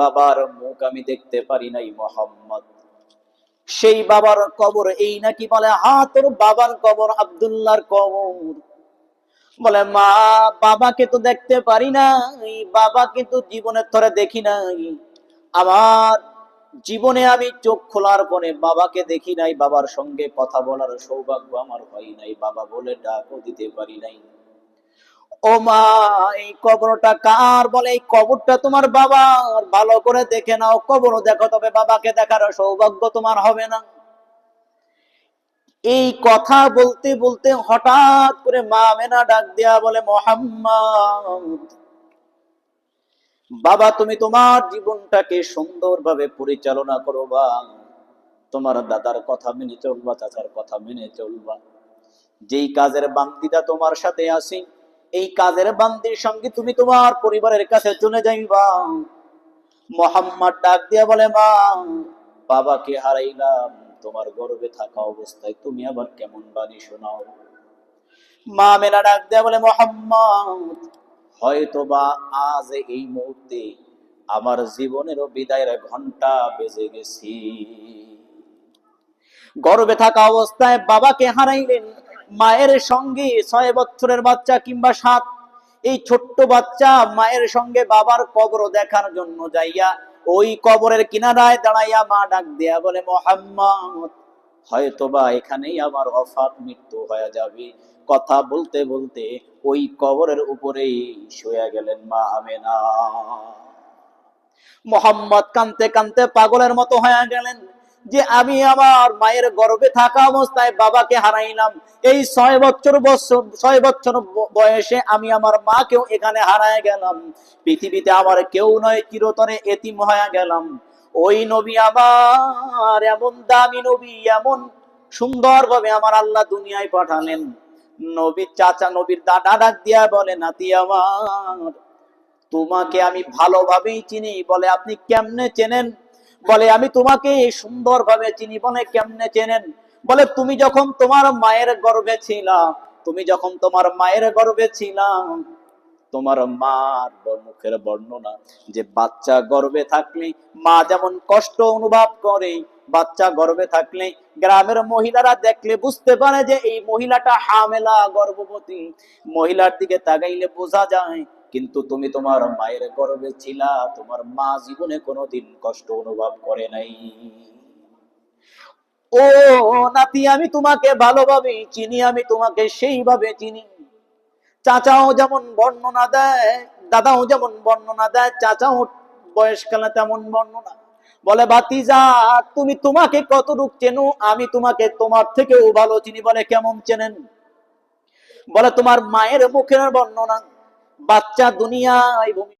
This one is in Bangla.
বাবার মুখ আমি দেখতে পারি নাই, মোহাম্মদ। সেই বাবার কবর, এই নাকি বলে, হা, তোর বাবার কবর, আব্দুল্লাহর কবর। বলে, মা, বাবাকে তো দেখতে পারি নাই, বাবাকে তো জীবনের তরে দেখি নাই। আমার জীবনে আমি চোখ খোলার পরে বাবাকে দেখি নাই, বাবার সঙ্গে কথা বলার সৌভাগ্য আমার হয় নাই, বাবা বলে ডাকও দিতে পারি নাই। ও মা, এই কবরটা কার? বলে, এই কবরটা তোমার বাবার। ভালো করে দেখে নাও কবর দেখো, তবে বাবাকে দেখার সৌভাগ্য তোমার হবে না। এই কথা বলতে বলতে হঠাৎ করে মা মেনা ডাক দেয়া বলে, মোহাম্মদ, বাবা, তুমি তোমার জীবনটাকে সুন্দরভাবে পরিচালনা করো বা। তোমার দাদার কথা মেনে চলবা, চাচার কথা মেনে চলবা। যেই কাজের বান্দিটা তোমার সাথে আসি এই কাজের বান্দির সঙ্গে তুমি তোমার পরিবারের কাছে চলে যাইবা। মোহাম্মদ ডাক দিয়া বলে, মা, বাবাকে হারাইলাম। তোমার গর্বে থাকা অবস্থায় তুমি আবার কেমন বাণী শোনাও? মা মেলা ডাক দেয়া বলে, মোহাম্মদ হয়তো বা আজ এই মুহূর্তে আমার জীবনেরও বিদায়ের ঘণ্টা বেজে গেছি। গর্বে থাকা অবস্থায় বাবাকে হারাইলেন। মায়ের সঙ্গে ছয় বছরের বাচ্চা কিংবা সাত, এই ছোট্ট বাচ্চা মায়ের সঙ্গে বাবার কবর দেখার জন্য যাইয়া ওই কবরের কিনারায় দাঁড়াইয়া মা ডাক দেয়া বলে, মোহাম্মদ, হয়তোবা এখানেই আমার অফাত মৃত্যু হয়ে যাবে। কথা বলতে বলতে ওই কবরের উপরেই শুয়ে গেলেন মা আমেনা। মোহাম্মদ কানতে কানতে পাগলের মতো হয়ে গেলেন। যে আমি আমার মায়ের গর্ভে থাকা অবস্থায় বাবাকে হারাইলাম। এই ছয় বছর বছর ছয় বছর বয়সে আমি আমার মাকেও এখানে হারায় গেলাম। পৃথিবীতে আমার কেউ নয়, চিরতরে এতিম হয়ে গেলাম। ওই নবী আমার এমন দামি নবী, এমন সুন্দরভাবে আমার আল্লাহ দুনিয়ায় পাঠালেন। নবীর চাচা নবীর দাদা ডাক দিয়া বলে, নাতি আমার, তোমাকে আমি ভালোভাবেই চিনি। বলে, আপনি কেমনে চেনেন? বলে, আমি তোমাকে এই সুন্দরভাবে চিনি, বলে কেমনে চেনেন? বলে, তুমি যখন তোমার মায়ের গর্ভে ছিলা, তুমি যখন তোমার মায়ের গর্ভে ছিলাম তোমার মার মুখের বর্ণনা, যে বাচ্চা গর্ভে থাকলে মা যেমন কষ্ট অনুভব করে, বাচ্চা গর্ভে থাকলে গ্রামের মহিলারা দেখলে বুঝতে পারে যে এই মহিলাটা হামেলা গর্ভবতী। মহিলার দিকে তাকাইলে বোঝা যায় কিন্তু তুমি তোমার মায়ের গর্ভে ছিলা, তোমার মা জীবনে কোনোদিন কষ্ট অনুভব করে নাই। ও নাতি, আমি তোমাকে ভালোভাবে চিনি, আমি তোমাকে সেইভাবে চিনি। চাচাও যেমন বর্ণনা দেয়, দাদাও যেমন বর্ণনা দেয়, চাচাও বয়সকালে তেমন বর্ণনা। বলে বাতিজা তুমি তোমাকে কতটুক চেনো, আমি তোমাকে তোমার থেকেও ভালো চিনি বলে কেমন চেনেন? বলে, তোমার মায়ের মুখের বর্ণনা বাচ্চা দুনিয়ায় ভূমি